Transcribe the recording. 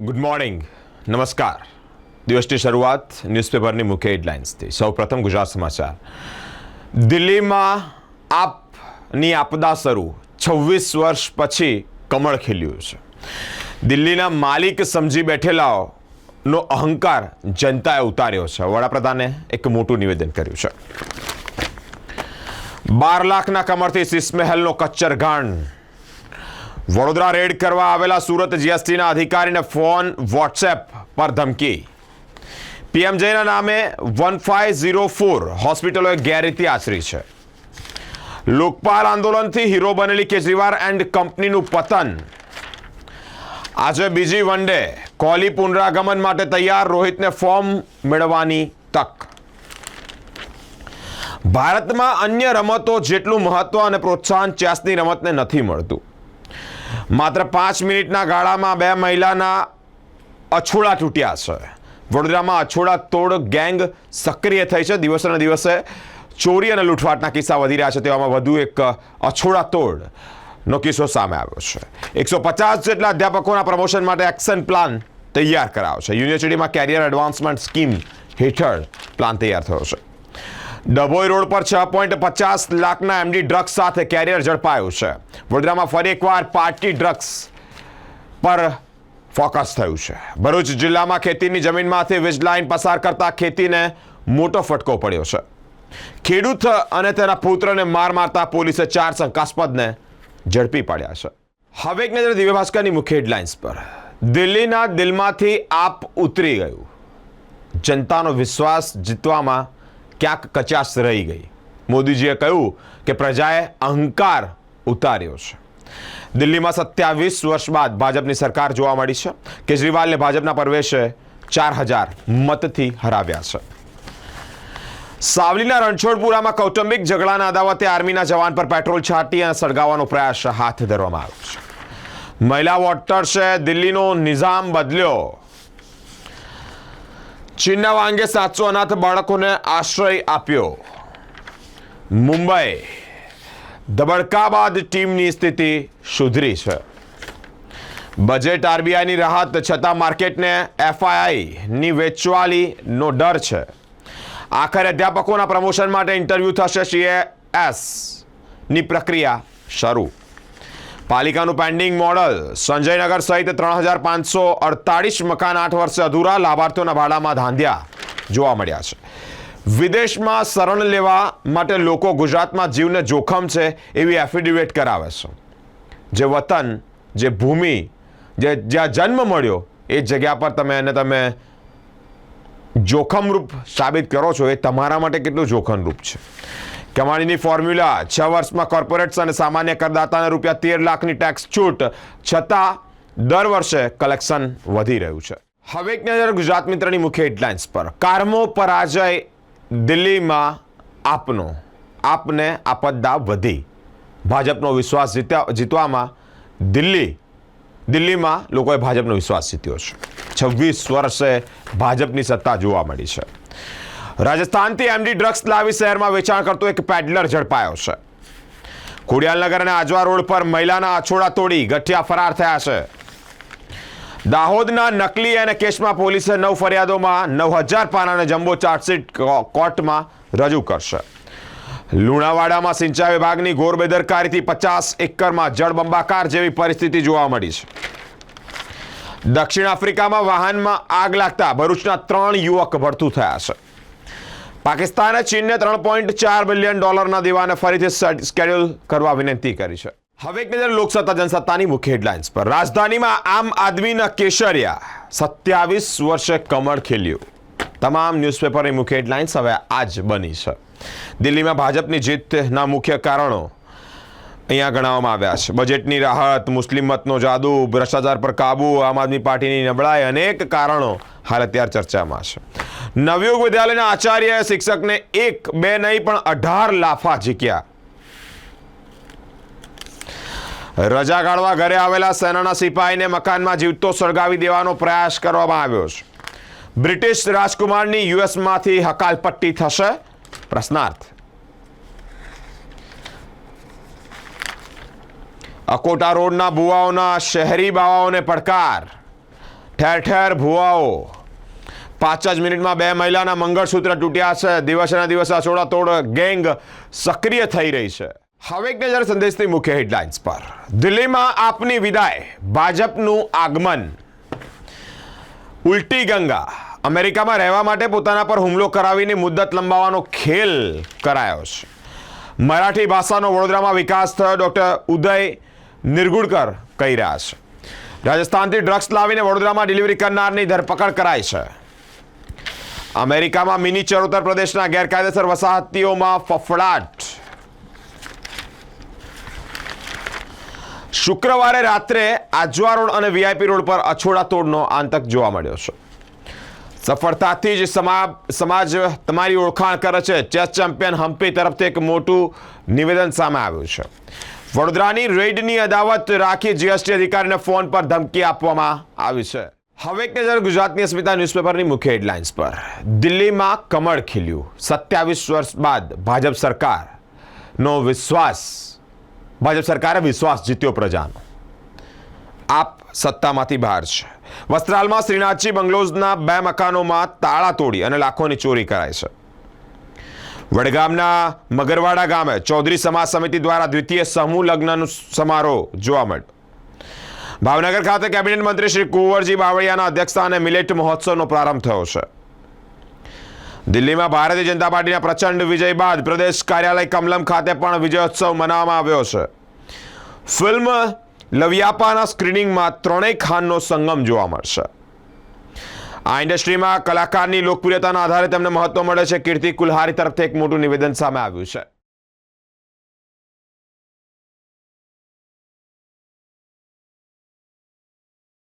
Good morning નમસ્કાર દિવસની શરૂઆત ન્યૂઝપેપરની મુખ્ય હેડલાઇન્સથી સૌપ્રથમ ગુજરાત સમાચાર દિલ્હીમાં આપની આપદા શરૂ છવ્વીસ વર્ષ પછી કમળ ખીલ્યું છે દિલ્હીના માલિક સમજી બેઠેલાઓનો અહંકાર જનતાએ ઉતાર્યો છે વડાપ્રધાને એક મોટું નિવેદન કર્યું છે બાર લાખના કમળથી સિસમહેલનો કચ્છર ગાણ વડોદરા રેડ કરવા આવેલા સુરત જીએસટીના અધિકારીને ફોન, વોટ્સએપ પર ધમકી. પીએમજેના નામે વન ફાઇવ ઝીરો ફોર હોસ્પિટલોએ ગેરરીતિ આચરી છે. લોકપાલ આંદોલનથી હીરો બનેલી કેજરીવાલ એન્ડ કંપનીનું પતન. આજે બીજી વન ડે કોહલી પુનરાગમન માટે તૈયાર, રોહિતને ફોર્મ મેળવવાની તક. ભારતમાં અન્ય રમતો જેટલું મહત્વ અને પ્રોત્સાહન ચેસની રમતને નથી મળતું. માત્ર પાંચ મિનિટના ગાળામાં બે મહિલાના અછોડા તૂટ્યા છે. વડોદરામાં અછોડા તોડ ગેંગ સક્રિય થઈ છે. દિવસે દિવસે ચોરી અને લૂંટફાટના કિસ્સા વધી રહ્યા છે. તેવામાં વધુ એક અછોડા તોડનો કિસ્સો સામે આવ્યો છે. એકસો પચાસ જેટલા અધ્યાપકોના પ્રમોશન માટે એક્શન પ્લાન તૈયાર કરાયો છે. યુનિવર્સિટીમાં કેરિયર એડવાન્સમેન્ટ સ્કીમ હેઠળ પ્લાન તૈયાર થયો છે. ડભોઈ રોડ પર છ પોઈન્ટ પચાસ લાખના એમડી ડ્રગ્સ સાથે કેરિયર ઝડપાયું છે. વડોદરામાં ફરી એકવાર પાર્ટી ડ્રગ્સ પર ફોકસ થયું છે. ભરૂચ જિલ્લામાં ખેતીની જમીનમાંથી વીજ લાઇન પસાર કરતા ખેતીને મોટો ફટકો પડ્યો છે. ખેડૂત અને તેના પુત્રને માર મારતા પોલીસે ચાર શંકાસ્પદને ઝડપી પાડ્યા છે. હવે એક નજર દિવ્ય ભાસ્કરની મુખ્ય હેડલાઇન્સ પર. દિલ્હીના દિલમાંથી આપ ઉતરી ગયું. જનતાનો વિશ્વાસ જીતવામાં ક્યાંક કચાશ રહી ગઈ. મોદીજીએ કહ્યું કે પ્રજાએ અહંકાર ઉતાર્યો છે. દિલ્હીમાં સત્યાવીસ વર્ષ બાદ ભાજપની સરકાર જોવા મળી છે. કેજરીવાલને ભાજપના પ્રવેશે ચાર હજાર મતથી હરાવ્યા છે. સાવલીના રણછોડપુરામાં કૌટુંબિક ઝઘડાના અદાવતે આર્મીના જવાન પર પેટ્રોલ છાંટી અને સળગાવવાનો પ્રયાસ હાથ ધરવામાં આવ્યો છે. મહિલા વોટર્સે દિલ્હીનો નિઝામ બદલ્યો. ચીનના વાંગે સાતસો અનાથ બાળકોને આશ્રય આપ્યો. મુંબઈ. ધબડકા બાદ ટીમની સ્થિતિ સુધરી છે. બજેટ આરબીઆઈની રાહત છતાં માર્કેટને એફઆઈઆઈની વેચવાલીનો ડર છે. આખરે અધ્યાપકોના પ્રમોશન માટે ઇન્ટરવ્યૂ થશે સીએએસની પ્રક્રિયા શરૂ. પાલિકાનું પેન્ડિંગ મોડલ સંજયનગર સહિત ત્રણ હજાર પાંચસો અડતાળીસ મકાન આઠ વર્ષે અધૂરા લાભાર્થીઓના ભાડામાં ધાંધ્યા જોવા મળ્યા છે. વિદેશમાં શરણ લેવા માટે લોકો ગુજરાતમાં જીવને જોખમ છે એવી એફિડેવિટ કરાવે છે. જે વતન, જે ભૂમિ, જે જ્યાં જન્મ મળ્યો, એ જગ્યા પર તમે એને તમે જોખમરૂપ સાબિત કરો છો, એ તમારા માટે કેટલું જોખમરૂપ છે? કમાણીની ફોર્મ્યુલા, છ વર્ષમાં કોર્પોરેટ્સ અને સામાન્ય કરદાતાને રૂપિયા તેર લાખની ટેક્સ છૂટ, છતાં દર વર્ષે કલેક્શન વધી રહ્યું છે. હવે એક નજર ગુજરાત મિત્રની મુખ્ય હેડલાઇન્સ પર. કારમો પરાજય દિલ્હીમાં આપનો, આપને આપદા વધી. ભાજપનો વિશ્વાસ જીત્યા, જીતવામાં દિલ્હી, દિલ્હીમાં લોકોએ ભાજપનો વિશ્વાસ જીત્યો છે. છવ્વીસ વર્ષે ભાજપની સત્તા જોવા મળી છે. રાજસ્થાનથી એમડી ડ્રગ્સ લાવી શહેરમાં વેચાણ કરતો એક પેડલર ઝડપાયો છે. ખોડિયાલનગર અને આજવા રોડ પર મહિલાના અછોડા તોડી ગઠિયા ફરાર થયા છે. દાહોદના નકલી અને કેસમાં પોલીસે નવ ફરિયાદોમાં નવ હજાર પાનાને જમ્બો ચાર્જશીટ કોર્ટમાં રજૂ કરશે. લુણાવાડામાં સિંચાઈ વિભાગની ઘોર બેદરકારીથી પચાસ એકરમાં જળબંબાકાર જેવી પરિસ્થિતિ જોવા મળી છે. દક્ષિણ આફ્રિકામાં વાહનમાં આગ લાગતા ભરૂચના ત્રણ યુવક ભડતું થયા છે. પાકિસ્તાને ચીનને ત્રણ પોઈન્ટ ચાર બિલિયન ડોલરના દેવાને ફરીથી સ્કેડ્યુલ કરવા વિનંતી કરી છે. હવે એક નજર લોકસત્તા જનસત્તાની મુખ્ય હેડલાઇન્સ પર. રાજધાનીમાં આમ આદમીના કેશરિયા સત્યાવીસ વર્ષે કમળ ખીલ્યું. તમામ ન્યૂઝપેપરની મુખ્ય હેડલાઇન્સ હવે આજ બની છે. દિલ્હીમાં ભાજપની જીતના મુખ્ય કારણો અહીંયા ગણાવવામાં આવ્યા છે. બજેટની રાહત, મુસ્લિમ મતનો જાદુ, ભ્રષ્ટાચાર પર કાબુ, આમ આદમી પાર્ટીની નબળાઈ અનેક કારણો હાલ અત્યારે ચર્ચામાં છે. નવયુગ વિદ્યાલયના આચાર્યએ શિક્ષકને એક, બે નહીં, પણ અઢાર લાફા ઝીક્યા રજા કાઢવા ઘરે આવેલા સેનાના સિપાહીને મકાનમાં જીવતો સળગાવી દેવાનો પ્રયાસ કરવામાં આવ્યો છે. બ્રિટિશ રાજકુમારની યુએસમાંથી હકાલપટ્ટી થશે? પ્રશ્નાર્થ. અકોટા રોડના ભુવાઓના શહેરી બાવાઓને પડકાર. ઠેર ઠેર ભુવાઓ. પાંચ જ મિનિટમાં બે મહિલાના મંગળસૂત્ર તૂટ્યા છે. દિવસેના આ અછોડાતોડ ગેંગ સક્રિય થઈ રહી છે. હવે એક નજર સંદેશની મુખ્ય હેડલાઇન્સ પર. દિલ્હીમાં આપની વિદાય. ભાજપનું આગમન. ઉલટી ગંગા. અમેરિકામાં રહેવા માટે પોતાના પર હુમલો કરાવીને મુદ્દત લંબાવવાનો ખેલ કરાયો છે. મરાઠી ભાષાનો વડોદરામાં વિકાસ થયો, ડૉક્ટર ઉદય નિર્ગુડકર કહી રહ્યા છે. રાજસ્થાનથી ડ્રગ્સ લાવીને વડોદરામાં ડિલિવરી કરનારની ધરપકડ કરાઈ છે. અમેરિકામાં મિનિચર ઉત્તર પ્રદેશના ગેરકાયદેસર વસાહતીઓમાં ફફડાટ. શુક્રવારે રાત્રે આજવા રોડ અને વીઆઈપી રોડ પર અછોડા તોડનો આતંક જોવા મળ્યો છે. સફળતાથી જ સમા- સમાજ તમારી ઓળખાણ કરે છે. ચેસ ચેમ્પિયન હમ્પી તરફથી એક મોટું નિવેદન સામે આવ્યું છે. વડોદરાની રેડની અદાવત રાખી જીએસટી અધિકારીને ફોન પર ધમકી આપવામાં આવી છે. હવે એક નજર ગુજરાતની અસ્મિતા ન્યૂઝપેપરની મુખ્ય હેડલાઇન્સ પર દિલ્હીમાં કમળ ખીલ્યું. સત્યાવીસ વર્ષ બાદ ભાજપ સરકારનો વિશ્વાસ, ભાજપ સરકારે વિશ્વાસ જીત્યો પ્રજાનો. આપ સત્તામાંથી બહાર છે. વસ્ત્રાલમાં શ્રીનાથજી બંગલોઝના બે મકાનોમાં તાળા તોડી અને લાખોની ચોરી કરાઈ છે. વડગામના મગરવાડા ગામે ચૌધરી સમાજ સમિતિ દ્વારા દ્વિતીય સમૂહ લગ્નનું સમારોહ જોવા મળ્યો. ભાવનગર ખાતે કેબિનેટ મંત્રી શ્રી કુંવરજી બાવળિયાના અધ્યક્ષસ્થાને મિલેટ મહોત્સવનો પ્રારંભ થયો છે. દિલ્હીમાં ભારતીય જનતા પાર્ટીના પ્રચંડ વિજય બાદ પ્રદેશ કાર્યાલય કમલમ ખાતે પણ વિજયોત્સવ મનાવવામાં આવ્યો છે. ફિલ્મ લવિયાપાના સ્ક્રીનિંગમાં ત્રણેય ખાનનો સંગમ જોવા મળશે. આ ઇન્ડસ્ટ્રીમાં કલાકારની લોકપ્રિયતાના આધારે તેમને મહત્વ મળે છે. કીર્તિ કુલહારી તરફથી એક મોટું નિવેદન સામે આવ્યું છે.